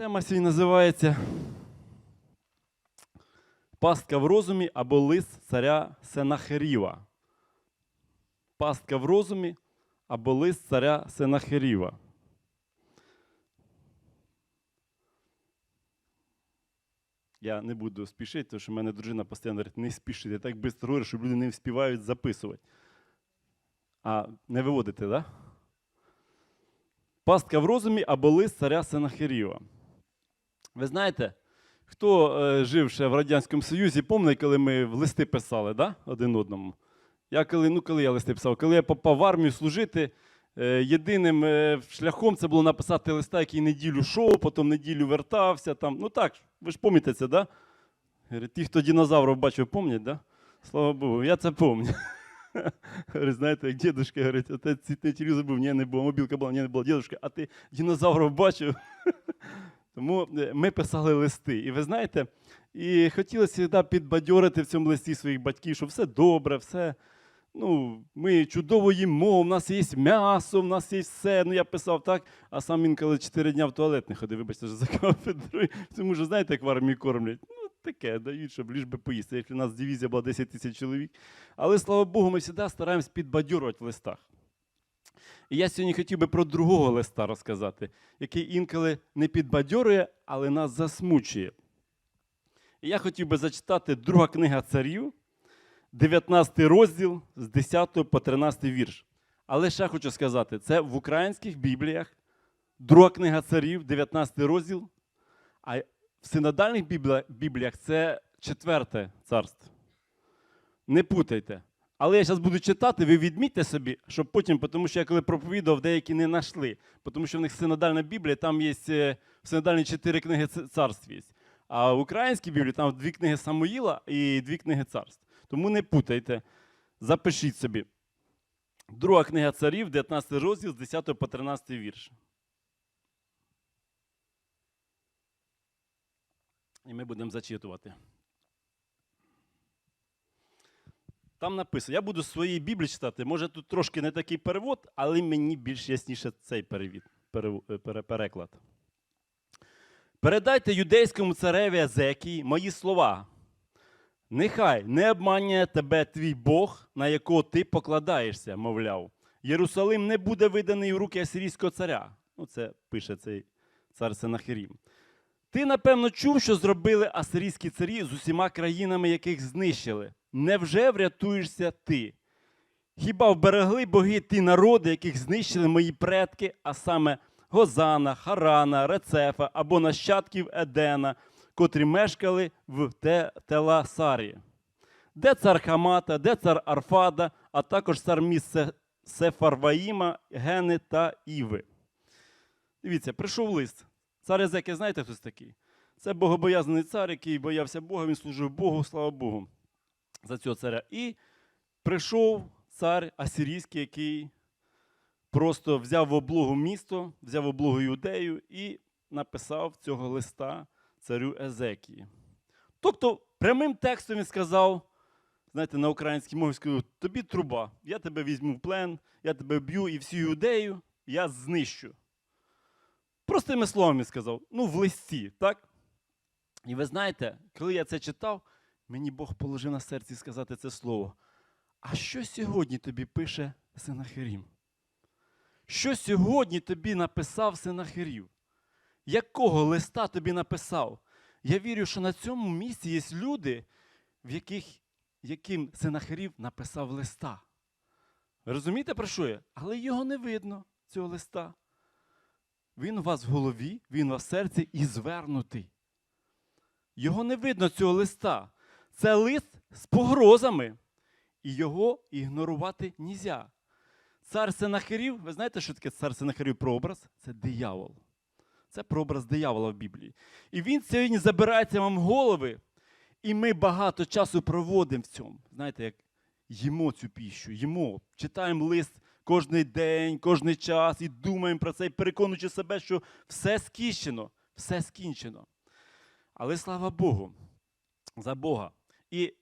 тема сьогодні називається Пастка в розумі або лист царя Сенахеріва. Пастка в розумі або лист царя Сенахеріва. Я не буду спішити, тому що в мене дружина постійно говорить, не спішити. Я так швидко говорю, щоб люди не вспівають записувати. А не виводите, так? Да? Пастка в розумі або лист царя Сенахеріва. Ви знаєте, хто е, жив ще в Радянському Союзі, пам'ятаєте, коли ми в листи писали да? один одному? Я коли, ну, коли я листи писав, коли я попав в армію служити, е, єдиним е, шляхом це було написати листа, який неділю йшов, потім неділю вертався. Там. Ну так, ви ж пам'ятаєте це, да? Ті, хто динозаврів бачив, пам'ятають, да? Слава Богу, я це пам'ятаю. Знаєте, як дідушка говорить, ти телевізор був, ні, не було, мобілка була, ні, не було. Дідушка, а ти динозаврів бачив? Тому е, ми писали листи. І ви знаєте, і хотілося підбадьорити в цьому листі своїх батьків, що все добре, все. Ну, ми чудово їмо, у нас є м'ясо, у нас є все. Ну, я писав так, а сам інколи 4 дня в туалет не ходив, вибачте, що за кафедрою. Тому що, знаєте, як в армії кормлять? Ну, таке дають, щоб ліж би поїсти. Якщо у нас дивізія була 10 тисяч чоловік. Але слава Богу, ми завжди стараємось підбадьорувати в листах. І я сьогодні хотів би про другого листа розказати, який інколи не підбадьорює, але нас засмучує. І я хотів би зачитати друга книга царів, 19 розділ з 10 по 13 вірш. Але ще хочу сказати, це в українських бібліях, друга книга царів, 19 розділ, а в синодальних бібліях це четверте царство. Не путайте. Але я зараз буду читати, ви відмітьте собі, щоб потім, тому що я коли проповідував, деякі не знайшли. Тому що в них синодальна Біблія, там є е, в синодальні чотири книги царств є. А в українській Біблії там дві книги Самуїла і дві книги царств. Тому не путайте, запишіть собі. Друга книга царів, 19 розділ з 10 по 13 вірш. І ми будемо зачитувати. Там написано, я буду з своєї Біблії читати. Може, тут трошки не такий перевод, але мені більш ясніше цей перевід, перев- е, пере- переклад. Передайте юдейському цареві Азекії мої слова. Нехай не обманює тебе твій Бог, на якого ти покладаєшся, мовляв. Єрусалим не буде виданий в руки асирійського царя. Ну, це пише цей цар Сенахирім. Ти, напевно, чув, що зробили асирійські царі з усіма країнами, яких знищили. Невже врятуєшся ти? Хіба вберегли боги ті народи, яких знищили мої предки, а саме Гозана, Харана, Рецефа або нащадків Едена, котрі мешкали в Те- Теласарі? Де цар Хамата, де цар Арфада, а також цар міст Се- Сефарваїма, Гени та Іви? Дивіться, прийшов лист. Цар Езекія, знаєте, хтось такий? Це богобоязаний цар, який боявся Бога, він служив Богу, слава Богу, за цього царя. І прийшов цар Асирійський, який просто взяв в облогу місто, взяв в облогу Юдею і написав цього листа царю Езекії. Тобто, прямим текстом він сказав, знаєте, на українській мові сказав, тобі труба, я тебе візьму в плен, я тебе б'ю і всю юдею я знищу. Простими словами сказав, ну, в листі, так? І ви знаєте, коли я це читав, мені Бог положив на серці сказати це слово. А що сьогодні тобі пише Синахирім? Що сьогодні тобі написав Синахирів? Якого листа тобі написав? Я вірю, що на цьому місці є люди, в яких, яким Синахирів написав листа. Розумієте, про що я? Але його не видно, цього листа. Він у вас в голові, він у вас в серці і звернутий. Його не видно цього листа. Це лист з погрозами. І його ігнорувати нельзя. Цар Сенахирів, ви знаєте, що таке цар Сенахирів прообраз? Це диявол. Це прообраз диявола в Біблії. І він сьогодні забирається вам в голови, і ми багато часу проводимо в цьому. Знаєте, як їмо цю піщу, їмо, читаємо лист кожен день, кожен час і думаємо про це, і переконуючи себе, що все скінчено, все скінчено. Але слава Богу, за Бога. І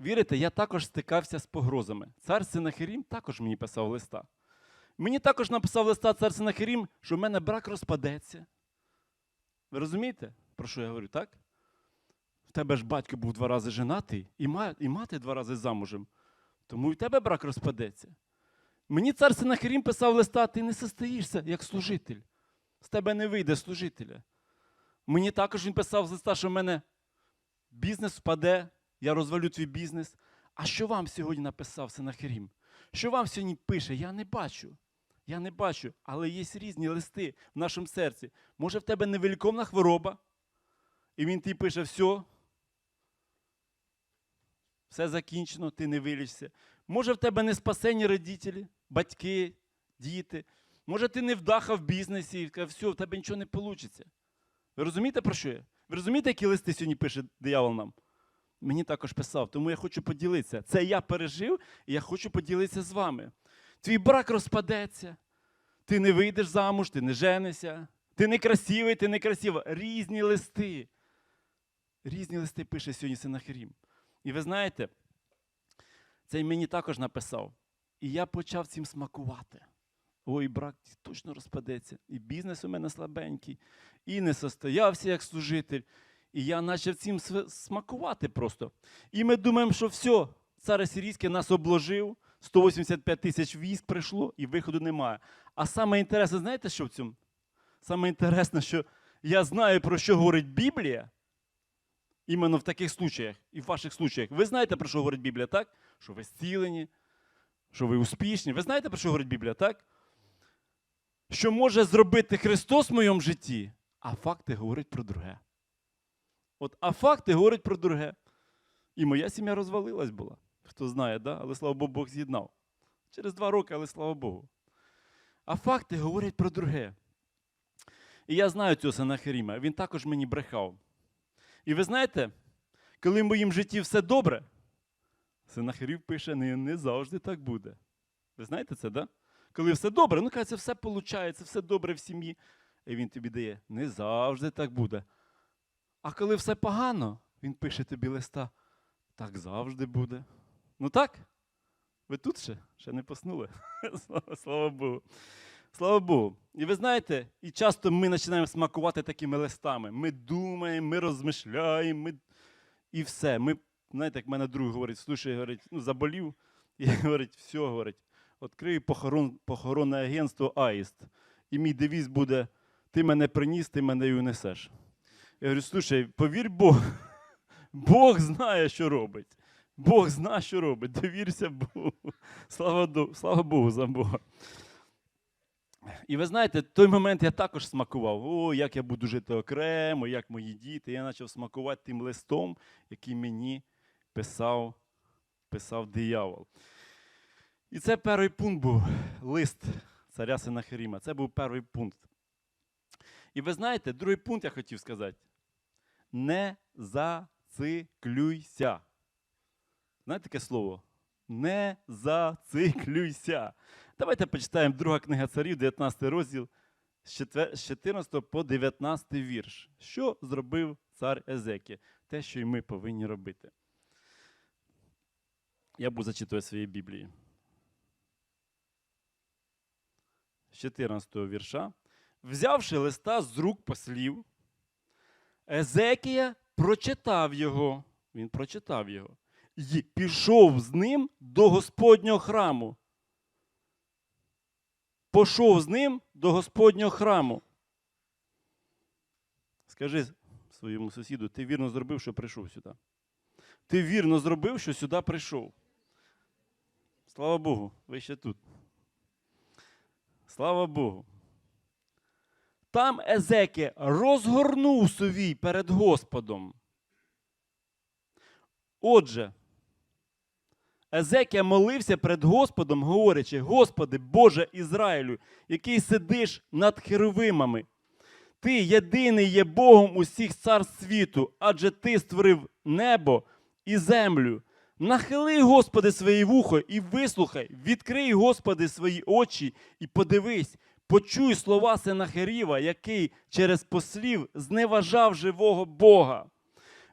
вірите, я також стикався з погрозами. Цар Синахирім також мені писав листа. Мені також написав листа цар Синахирім, що в мене брак розпадеться. Ви розумієте, про що я говорю, так? В тебе ж батько був два рази женатий, і мати два рази замужем. Тому і в тебе брак розпадеться. Мені цар Сенахерім писав листа, ти не состоїшся як служитель. З тебе не вийде служителя. Мені також він писав з листа, що в мене бізнес впаде, я розвалю твій бізнес. А що вам сьогодні написав Сенахерім? Що вам сьогодні пише? Я не бачу. Я не бачу, але є різні листи в нашому серці. Може, в тебе невеликовна хвороба, і він тобі пише, все, все закінчено, ти не вилічся. Може, в тебе не спасені родителі, батьки, діти. Може, ти не вдаха в бізнесі і каже, все, в тебе нічого не вийде. Ви розумієте, про що я? Ви розумієте, які листи сьогодні пише диявол нам? Мені також писав, тому я хочу поділитися. Це я пережив, і я хочу поділитися з вами. Твій брак розпадеться, ти не вийдеш замуж, ти не женишся, ти не красивий, ти не красива. Різні листи. Різні листи пише сьогодні Синахирім. І ви знаєте, цей мені також написав. І я почав цим смакувати. Ой, брак точно розпадеться. І бізнес у мене слабенький, і не состоявся як служитель. І я почав цим смакувати просто. І ми думаємо, що все, цар Сирійський нас обложив, 185 тисяч військ прийшло, і виходу немає. А саме інтересне, знаєте, що в цьому? Саме інтересне, що я знаю, про що говорить Біблія, іменно в таких случаях і в ваших случаях. Ви знаєте, про що говорить Біблія, так? Що ви зцілені, що ви успішні. Ви знаєте, про що говорить Біблія, так? Що може зробити Христос в моєму житті, а факти говорять про друге. От, а факти говорять про друге. І моя сім'я розвалилась була. Хто знає, да? але слава Богу, Бог з'єднав. Через два роки, але слава Богу. А факти говорять про друге. І я знаю цього Сенахеріма, він також мені брехав. І ви знаєте, коли в моїм житті все добре, Сенахерів пише, не, не завжди так буде. Ви знаєте це, да? Коли все добре, ну каже, все виходить, все добре в сім'ї. І він тобі дає, не завжди так буде. А коли все погано, він пише тобі листа, так завжди буде. Ну так? Ви тут ще? Ще не поснули? Слава Богу. Слава Богу. І ви знаєте, і часто ми починаємо смакувати такими листами. Ми думаємо, ми розмишляємо, ми... і все. Ми, знаєте, як мене друг говорить, слушай, говорить, ну, заболів, і говорить, все, говорить, відкрию похорон, похоронне агентство Аїст. І мій девіз буде: ти мене приніс, ти мене і унесеш. Я говорю, слушай, повір Богу, Бог знає, що робить. Бог знає, що робить. Довірся Богу. Слава, слава Богу за Бога. І ви знаєте, той момент я також смакував. О, як я буду жити окремо, як мої діти. Я почав смакувати тим листом, який мені писав, писав диявол. І це перший пункт був лист царя Сенахеріма. Це був перший пункт. І ви знаєте, другий пункт я хотів сказати. Не зациклюйся. Знаєте таке слово? Не зациклюйся. Давайте почитаємо друга книга царів, 19 розділ з 14 по 19 вірш. Що зробив цар Езекі? Те, що й ми повинні робити. Я буду зачитувати своєї Біблії. З 14 вірша. Взявши листа з рук послів, Езекія прочитав його. Він прочитав його. І пішов з ним до Господнього храму. Пішов з ним до Господнього храму. Скажи своєму сусіду, ти вірно зробив, що прийшов сюди. Ти вірно зробив, що сюди прийшов. Слава Богу, ви ще тут. Слава Богу. Там Езеке розгорнув совій перед Господом. Отже, Езекія молився перед Господом, говорячи: Господи, Боже Ізраїлю, який сидиш над херовимами. Ти єдиний є Богом усіх царств світу, адже ти створив небо і землю. Нахили, Господи, своє вухо і вислухай, відкрий, Господи, свої очі і подивись, почуй слова Сенахеріва, який через послів зневажав живого Бога.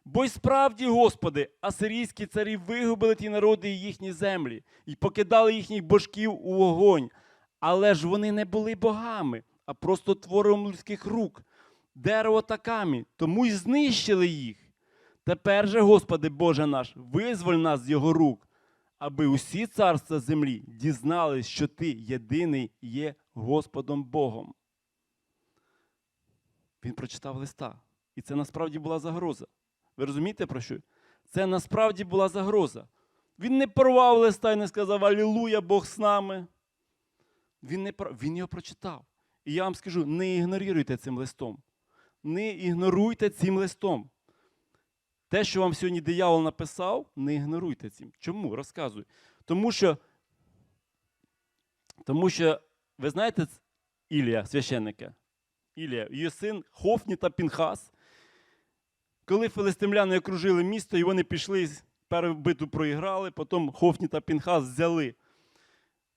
Бо й справді, Господи, асирійські царі вигубили ті народи і їхні землі, і покидали їхніх божків у вогонь. Але ж вони не були богами, а просто твором людських рук. дерево та камінь, тому й знищили їх. Тепер же, Господи Боже наш, визволь нас з його рук, аби усі царства землі дізнались, що Ти єдиний є Господом Богом. Він прочитав листа. І це насправді була загроза. Ви розумієте про що? Це насправді була загроза. Він не порвав листа і не сказав Алілуя, Бог з нами. Він, не, пор- він його прочитав. І я вам скажу: не ігноруйте цим листом. Не ігноруйте цим листом. Те, що вам сьогодні диявол написав, не ігноруйте цим. Чому? Розказую. Тому що, тому що ви знаєте Ілія, священника? Ілія, її син Хофні та Пінхас. Коли филистимляни окружили місто, і вони пішли, першу битву проіграли, потім Хофні та Пінхас взяли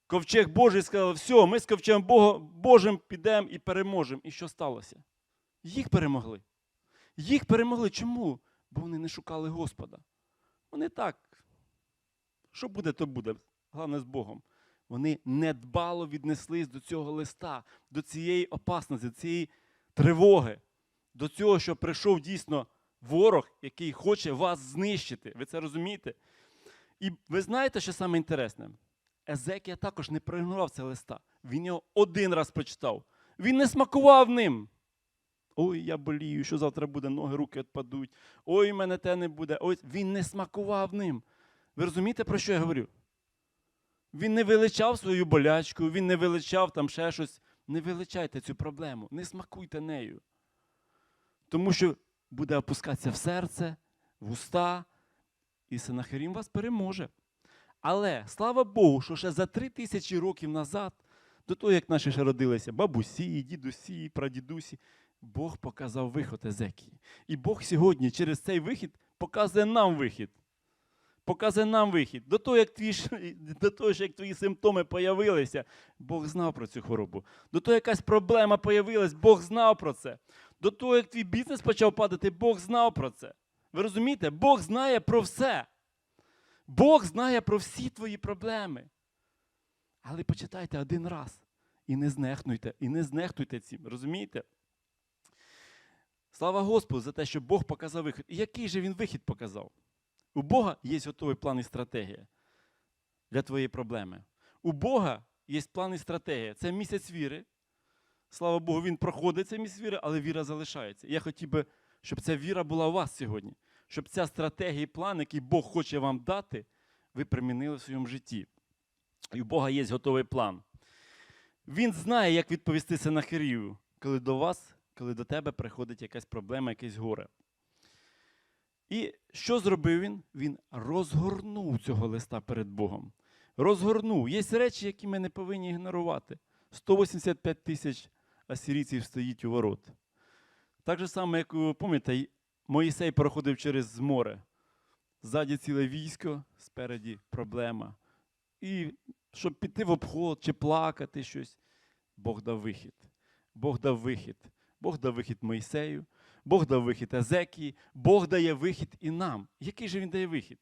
ковчег Божий і сказали, все, ми з ковчегом Бога, Божим підемо і переможемо. І що сталося? Їх перемогли. Їх перемогли. Чому? Бо вони не шукали Господа. Вони так. Що буде, то буде. Головне з Богом. Вони недбало віднеслись до цього листа, до цієї опасності, до цієї тривоги, до цього, що прийшов дійсно ворог, який хоче вас знищити. Ви це розумієте? І ви знаєте, що саме інтересне? Езекія також не проігнорував це листа. Він його один раз прочитав. Він не смакував ним. Ой, я болію, що завтра буде, ноги, руки відпадуть. Ой, мене те не буде. Ой, він не смакував ним. Ви розумієте, про що я говорю? Він не величав свою болячку, він не величав там ще щось. Не величайте цю проблему, не смакуйте нею. Тому що буде опускатися в серце, в уста, і Сенахерім вас переможе. Але слава Богу, що ще за три тисячі років назад, до того, як наші ще родилися бабусі, дідусі, прадідусі, Бог показав виход Езекії. І Бог сьогодні через цей вихід показує нам вихід. Показує нам вихід. До того, як твій, до того, як твої симптоми появилися, Бог знав про цю хворобу. До того, якась проблема появилась, Бог знав про це. До того, як твій бізнес почав падати, Бог знав про це. Ви розумієте? Бог знає про все. Бог знає про всі твої проблеми. Але почитайте один раз і не знехнуйте, і не знехтуйте цим. Розумієте? Слава Господу за те, що Бог показав вихід. І який же він вихід показав? У Бога є готовий план і стратегія для твоєї проблеми. У Бога є план і стратегія. Це місяць віри. Слава Богу, він проходить цей місяць віри, але віра залишається. Я хотів би, щоб ця віра була у вас сьогодні, щоб ця стратегія і план, який Бог хоче вам дати, ви примінили в своєму житті. І у Бога є готовий план. Він знає, як відповісти Сенахерію, коли до вас, коли до тебе приходить якась проблема, якесь горе. І що зробив він? Він розгорнув цього листа перед Богом. Розгорнув. Є речі, які ми не повинні ігнорувати. 185 тисяч асирійців стоїть у ворот. Так же само, як ви пам'ятаєте, Моїсей проходив через море. Ззаді ціле військо, спереді проблема. І щоб піти в обход чи плакати щось, Бог дав вихід. Бог дав вихід. Бог дав вихід Моїсею, Бог дав вихід Езекії, Бог дає вихід і нам. Який же він дає вихід?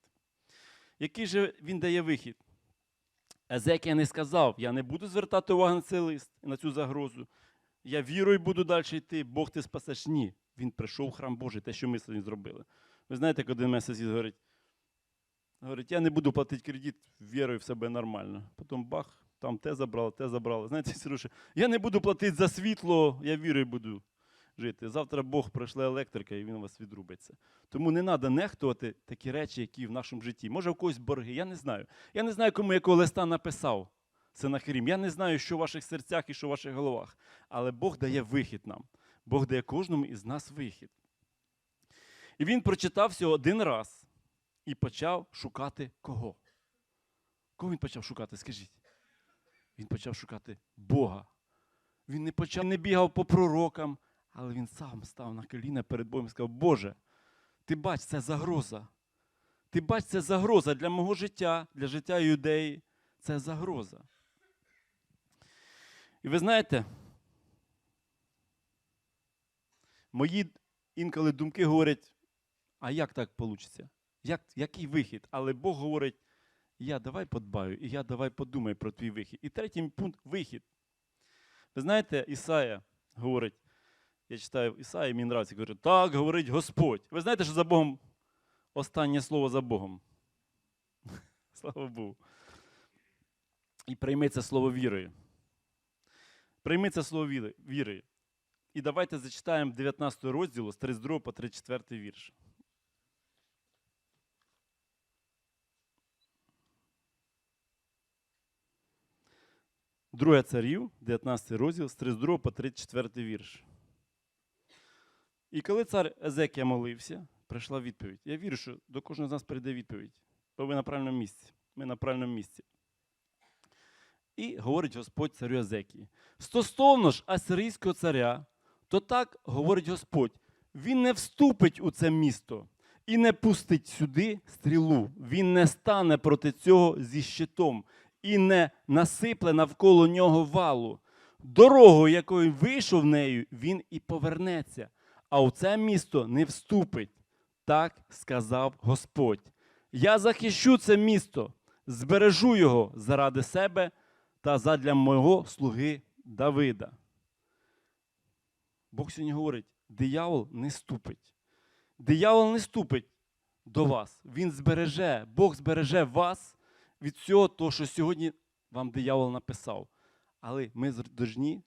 Який же він дає вихід? Езекія не сказав: я не буду звертати увагу на цей лист, на цю загрозу. Я вірою буду далі йти, Бог ти спасеш. Ні. Він прийшов в храм Божий, те, що ми сьогодні зробили. Ви знаєте, як один месяць говорить, говорить, я не буду платити кредит, вірою в себе нормально. Потім бах, там те забрали, те забрали. Знаєте, Сережа, я не буду платити за світло, я вірою буду жити. Завтра Бог прийшле електрика і він у вас відрубиться. Тому не треба нехтувати такі речі, які в нашому житті. Може, у когось борги, я не знаю. Я не знаю, кому якого листа написав Сенахерім. Я не знаю, що в ваших серцях і що в ваших головах. Але Бог дає вихід нам. Бог дає кожному із нас вихід. І він прочитав всього один раз і почав шукати кого? Кого він почав шукати? Скажіть. Він почав шукати Бога. Він не почав, не бігав по пророкам, але він сам став на коліна перед Богом і сказав: Боже, ти бач, це загроза. Ти бач, це загроза для мого життя, для життя юдеї. Це загроза. І ви знаєте, мої інколи думки говорять, а як так вийде? Як, який вихід? Але Бог говорить, я давай подбаю, і я давай подумаю про твій вихід. І третій пункт вихід. Ви знаєте, Ісая говорить, Я читаю Ісаї, мені нравиться, кажу, так говорить Господь. Ви знаєте, що за Богом останнє слово за Богом. Слава Богу. І прийми це слово вірою. Прийми це слово віри-. І давайте зачитаємо 19 розділу з 32 по 34 вірш. Друге царів, 19 розділ, з 32 по 34 вірш. І коли цар Езекія молився, прийшла відповідь. Я вірю, що до кожного з нас прийде відповідь. Бо ви на правильному місці. Ми на правильному місці. І говорить Господь царю Езекії. Стосовно ж асирійського царя, то так говорить Господь: він не вступить у це місто і не пустить сюди стрілу. Він не стане проти цього зі щитом і не насипле навколо нього валу. Дорогою, якою вийшов нею, він і повернеться, а у це місто не вступить. Так сказав Господь. Я захищу це місто, збережу його заради себе та задля мого слуги Давида. Бог сьогодні говорить: диявол не ступить. Диявол не ступить до вас. Він збереже, Бог збереже вас від всього того, що сьогодні вам диявол написав. Але ми повинні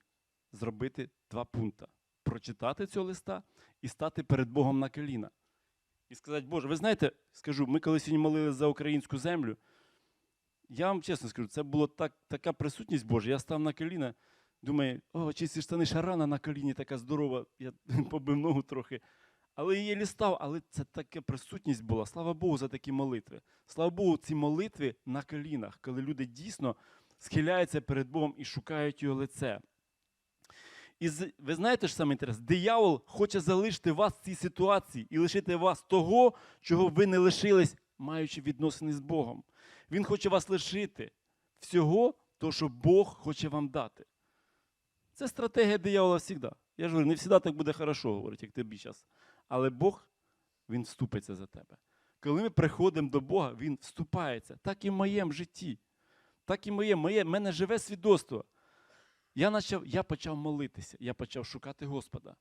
зробити два пункти: прочитати цього листа і стати перед Богом на коліна. І сказати, Боже, ви знаєте, скажу, ми коли сьогодні молилися за українську землю, я вам чесно скажу, це була так, така присутність Божа. Я став на коліна, думаю, о, чисті штани шарана на коліні, така здорова, я побив ногу трохи. Але я єлі став, але це така присутність була. Слава Богу, за такі молитви. Слава Богу, ці молитви на колінах, коли люди дійсно схиляються перед Богом і шукають його лице. І ви знаєте ж саме інтерес, диявол хоче залишити вас в цій ситуації і лишити вас того, чого ви не лишились, маючи відносини з Богом. Він хоче вас лишити всього, того, що Бог хоче вам дати. Це стратегія диявола завжди. Я ж говорю, не завжди так буде хорошо, говорить, як тобі зараз. Але Бог, Він вступиться за тебе. Коли ми приходимо до Бога, Він вступається. Так і в моєму житті. Так і в моє, моє, мене живе свідоцтво. Я, почав, я почав молитися, я почав шукати Господа.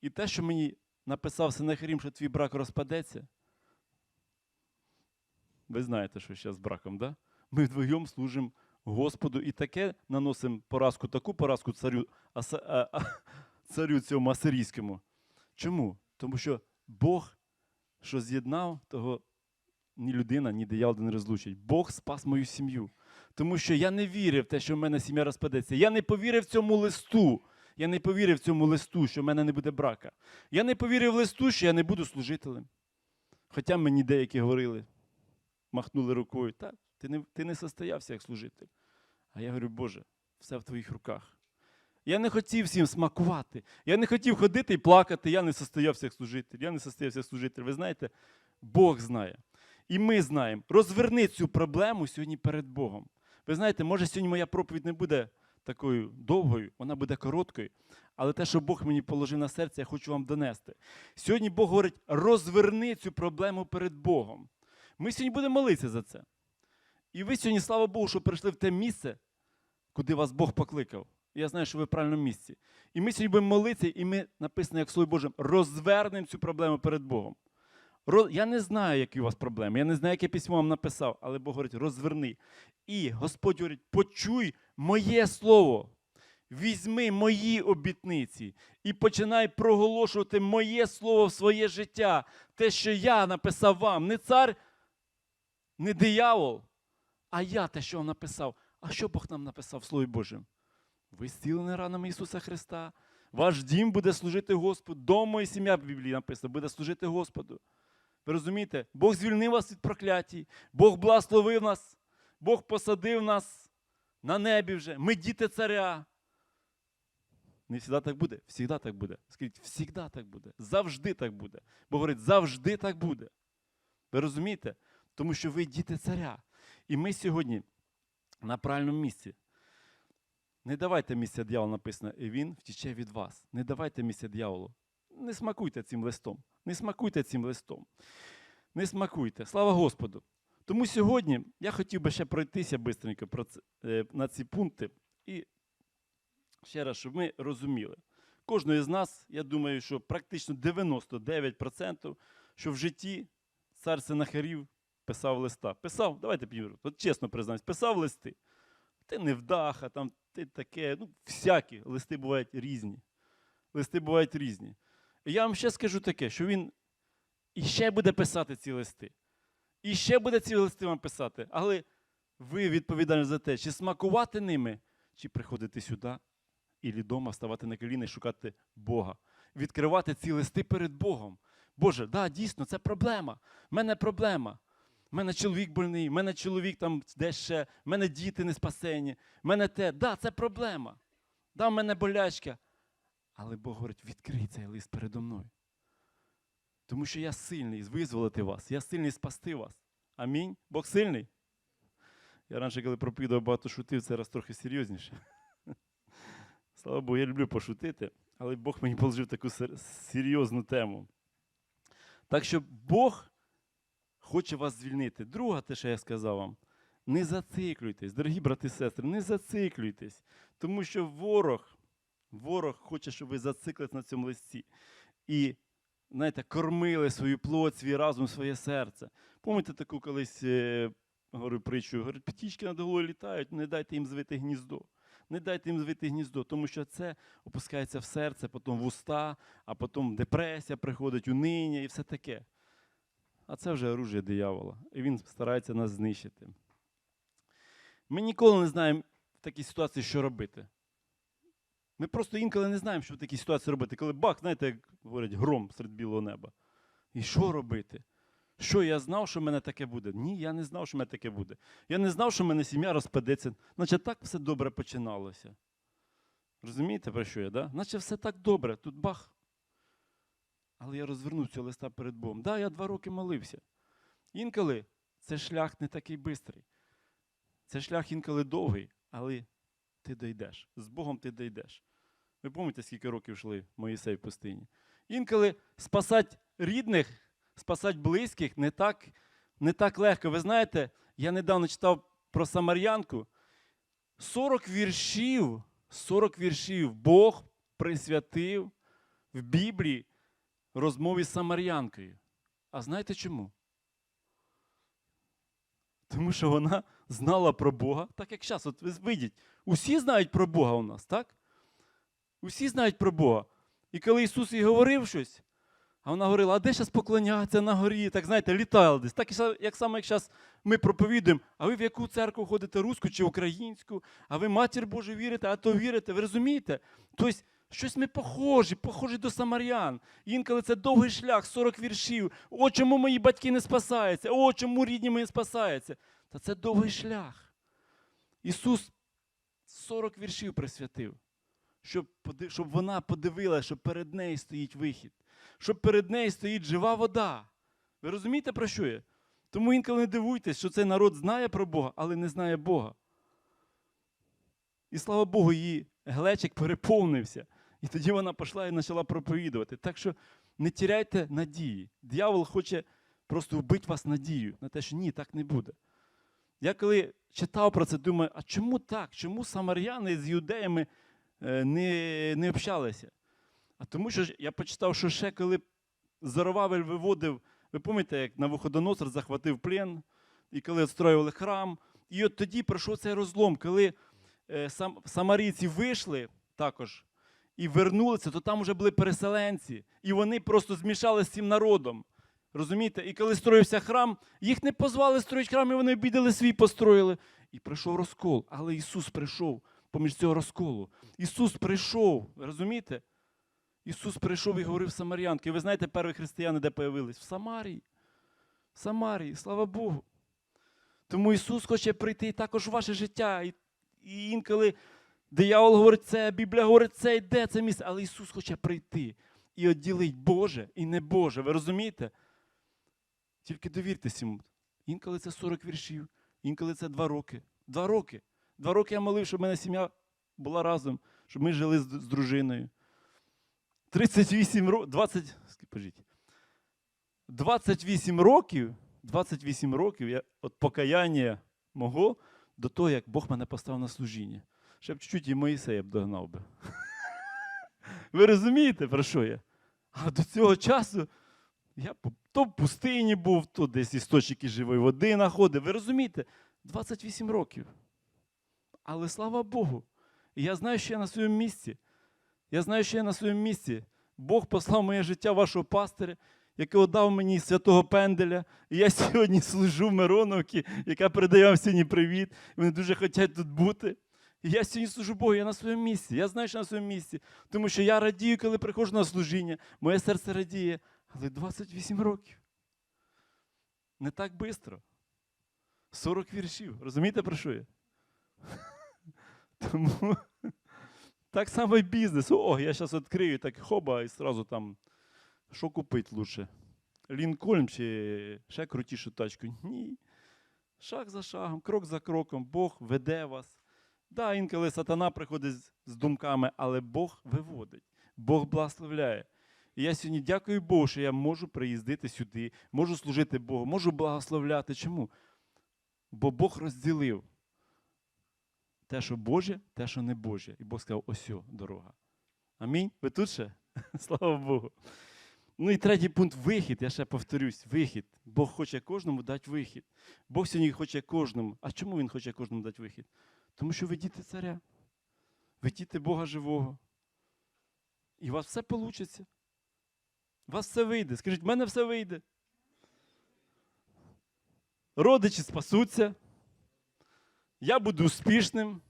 І те, що мені написав Сенехарім, що твій брак розпадеться. Ви знаєте, що зараз з браком, да? Ми вдвоєм служимо Господу і таке наносимо поразку, таку поразку царю, а, а, царю цьому асирійському. Чому? Тому що Бог, що з'єднав, того ні людина, ні диявол не розлучить. Бог спас мою сім'ю. Тому що я не вірив в те, що в мене сім'я розпадеться. Я не повірив цьому листу. Я не повірив цьому листу, що в мене не буде брака. Я не повірив листу, що я не буду служителем. Хоча мені деякі говорили, махнули рукою, так, ти не, ти не состоявся як служитель. А я говорю, Боже, все в твоїх руках. Я не хотів всім смакувати. Я не хотів ходити і плакати, я не состоявся як служитель. Я не состоявся як служитель. Ви знаєте, Бог знає. І ми знаємо. Розверни цю проблему сьогодні перед Богом. Ви знаєте, може сьогодні моя проповідь не буде такою довгою, вона буде короткою. Але те, що Бог мені положив на серце, я хочу вам донести. Сьогодні Бог говорить: розверни цю проблему перед Богом. Ми сьогодні будемо молитися за це. І ви сьогодні, слава Богу, що прийшли в те місце, куди вас Бог покликав. Я знаю, що ви в правильному місці. І ми сьогодні будемо молитися, і ми написано, як Слово Боже, розвернемо цю проблему перед Богом. Я не знаю, які у вас проблеми, я не знаю, яке письмо вам написав, але Бог говорить, розверни. І Господь говорить, почуй моє слово. Візьми мої обітниці і починай проголошувати моє слово в своє життя. Те, що я написав вам. Не цар, не диявол, а я те, що вам написав. А що Бог нам написав в Слові Божому? Ви зцілені ранами Ісуса Христа. Ваш дім буде служити Господу. Дом і сім'я в Біблії написано, буде служити Господу. Ви розумієте? Бог звільнив вас від прокляття, Бог благословив нас, Бог посадив нас на небі вже. Ми діти царя. Не завжди так буде. Всігда так буде. Скажіть, всігда так буде. Завжди так буде. Бо говорить, завжди так буде. Ви розумієте? Тому що ви діти царя. І ми сьогодні на правильному місці. Не давайте місця дьяволу написано, і він втіче від вас. Не давайте місця дьяволу. Не смакуйте цим листом. Не смакуйте цим листом. Не смакуйте. Слава Господу. Тому сьогодні я хотів би ще пройтися швидко на ці пункти. І ще раз, щоб ми розуміли, кожного з нас, я думаю, що практично 99%, що в житті цар Сенахарів писав листа. Писав, давайте підіймемо, от чесно признаюсь, писав листи. Ти невдаха, там ти таке, ну, всякі листи бувають різні. Листи бувають різні. Я вам ще скажу таке, що він іще буде писати ці листи. І ще буде ці листи вам писати. Але ви відповідальні за те, чи смакувати ними, чи приходити сюди, і вдома ставати на коліна і шукати Бога. Відкривати ці листи перед Богом. Боже, да, дійсно, це проблема. В мене проблема. В мене чоловік больний, в мене чоловік там десь ще, в мене діти не спасені, в мене те. Да, це проблема. Да, в мене болячка. Але Бог говорить, відкрий цей лист передо мною. Тому що я сильний визволити вас, я сильний спасти вас. Амінь. Бог сильний. Я раніше, коли проповідав, багато шутив, це раз трохи серйозніше. Слава Богу, я люблю пошутити, але Бог мені положив таку серйозну тему. Так що Бог хоче вас звільнити. Друга, те, що я сказав вам, не зациклюйтесь, дорогі брати і сестри, не зациклюйтесь, тому що ворог, ворог хоче, щоб ви зациклились на цьому листі. І, знаєте, кормили свою плоть, свій разум, своє серце. Пам'ятаєте таку колись е, говорю притчу, говорить, птічки над головою літають, не дайте їм звити гніздо. Не дайте їм звити гніздо, тому що це опускається в серце, потім в уста, а потім депресія приходить, униння і все таке. А це вже оружие диявола. І він старається нас знищити. Ми ніколи не знаємо в такій ситуації, що робити. Ми просто інколи не знаємо, що в такій ситуації робити. Коли бах, знаєте, як говорять, гром серед білого неба. І що робити? Що я знав, що в мене таке буде? Ні, я не знав, що в мене таке буде. Я не знав, що в мене сім'я розпадеться. Наче так все добре починалося. Розумієте, про що я? Да? Наче все так добре, тут бах. Але я розвернув цього листа перед Богом. Да, я два роки молився. Інколи це шлях не такий бистрий. Це шлях інколи довгий, але ти дійдеш. З Богом ти дійдеш. Ви пам'ятаєте, скільки років йшли Моїсей в пустині? Інколи спасати рідних, спасати близьких не так, не так легко. Ви знаєте, я недавно читав про Самарянку. 40 віршів, 40 віршів Бог присвятив в Біблії розмові з Самарянкою. А знаєте чому? Тому що вона знала про Бога, так як зараз, от ви видіть, усі знають про Бога у нас, так? Усі знають про Бога. І коли Ісус їй говорив щось, а вона говорила, а де зараз поклонятися на горі? Так знаєте, літала десь. Так як саме як зараз ми проповідуємо, а ви в яку церкву ходите, руську чи українську, а ви матір Божу вірите, а то вірите, ви розумієте? Тобто, щось ми похожі, похожі до самарян. Інколи це довгий шлях, 40 віршів. О, чому мої батьки не спасаються? О, чому рідні мої спасаються? Та це довгий шлях. Ісус 40 віршів присвятив, щоб, щоб вона подивилася, що перед нею стоїть вихід, щоб перед нею стоїть жива вода. Ви розумієте, про що я? Тому інколи не дивуйтесь, що цей народ знає про Бога, але не знає Бога. І слава Богу, її глечик переповнився. І тоді вона пішла і почала проповідувати. Так що не тіряйте надії. Дьявол хоче просто вбити вас надію на те, що ні, так не буде. Я коли читав про це, думаю, а чому так? Чому самаряни з юдеями е, не, не общалися? А тому що я почитав, що ще коли Зоровавель виводив, ви пам'ятаєте, як Навуходоносор захватив плен, і коли відстроювали храм, і от тоді пройшов цей розлом, коли е, сам, самарійці вийшли також і вернулися, то там вже були переселенці, і вони просто змішалися з цим народом. Розумієте? І коли строївся храм, їх не позвали строїти храм, і вони обідали свій построїли. І прийшов розкол. Але Ісус прийшов поміж цього розколу. Ісус прийшов, розумієте? Ісус прийшов і говорив самарянки. Ви знаєте, перші християни де появились? В Самарії. В Самарії, слава Богу. Тому Ісус хоче прийти також в ваше життя. І, і інколи диявол говорить це, Біблія говорить це, йде це місце. Але Ісус хоче прийти і відділить Боже і не Боже. Ви розумієте? Тільки довіртесь йому. Інколи це 40 віршів, інколи це 2 роки. Два роки. Два роки я молив, щоб мене сім'я була разом, щоб ми жили з, з дружиною. 38 років, 20, скажіть, 28 років, 28 років я от покаяння мого до того, як Бог мене поставив на служіння. Ще б чуть-чуть і Моїсея б догнав би. Ви розумієте, про що я? А до цього часу я то в пустині був, то десь істочники живої води знаходив. Ви розумієте? 28 років. Але слава Богу. Я знаю, що я на своєму місці. Я знаю, що я на своєму місці. Бог послав моє життя вашого пастиря, який дав мені святого пенделя. І я сьогодні служу в Мироновці, яка передає вам сьогодні привіт. Вони дуже хочуть тут бути. Я сьогодні служу Богу, я на своєму місці. Я знаю, що на своєму місці. Тому що я радію, коли приходжу на служіння. Моє серце радіє. Але 28 років. Не так швидко. 40 віршів. Розумієте, про що я? Тому так само і бізнес. О, я зараз відкрию так хоба і одразу там. Що купити лучше? Лінкольн чи ще крутішу тачку? Ні. Шаг за шагом, крок за кроком, Бог веде вас. Да, інколи сатана приходить з- думками, але Бог виводить, Бог благословляє. І я сьогодні дякую Богу, що я можу приїздити сюди, можу служити Богу, можу благословляти. Чому? Бо Бог розділив те, що Боже, те, що не Боже. І Бог сказав, ось дорога. Амінь. Ви тут ще? Слава Богу. Ну і третій пункт вихід. Я ще повторюсь, вихід. Бог хоче кожному дати вихід. Бог сьогодні хоче кожному. А чому Він хоче кожному дати вихід? Тому що ви діти царя. Ви діти Бога живого. І у вас все вийде. У вас все вийде. Скажіть, в мене все вийде. Родичі спасуться. Я буду успішним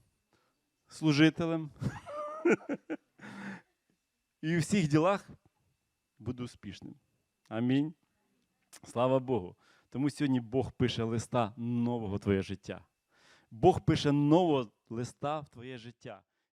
служителем. І у всіх ділах буду успішним. Амінь. Слава Богу. Тому сьогодні Бог пише листа нового твоє життя. Бог пише нового листа в твоє життя.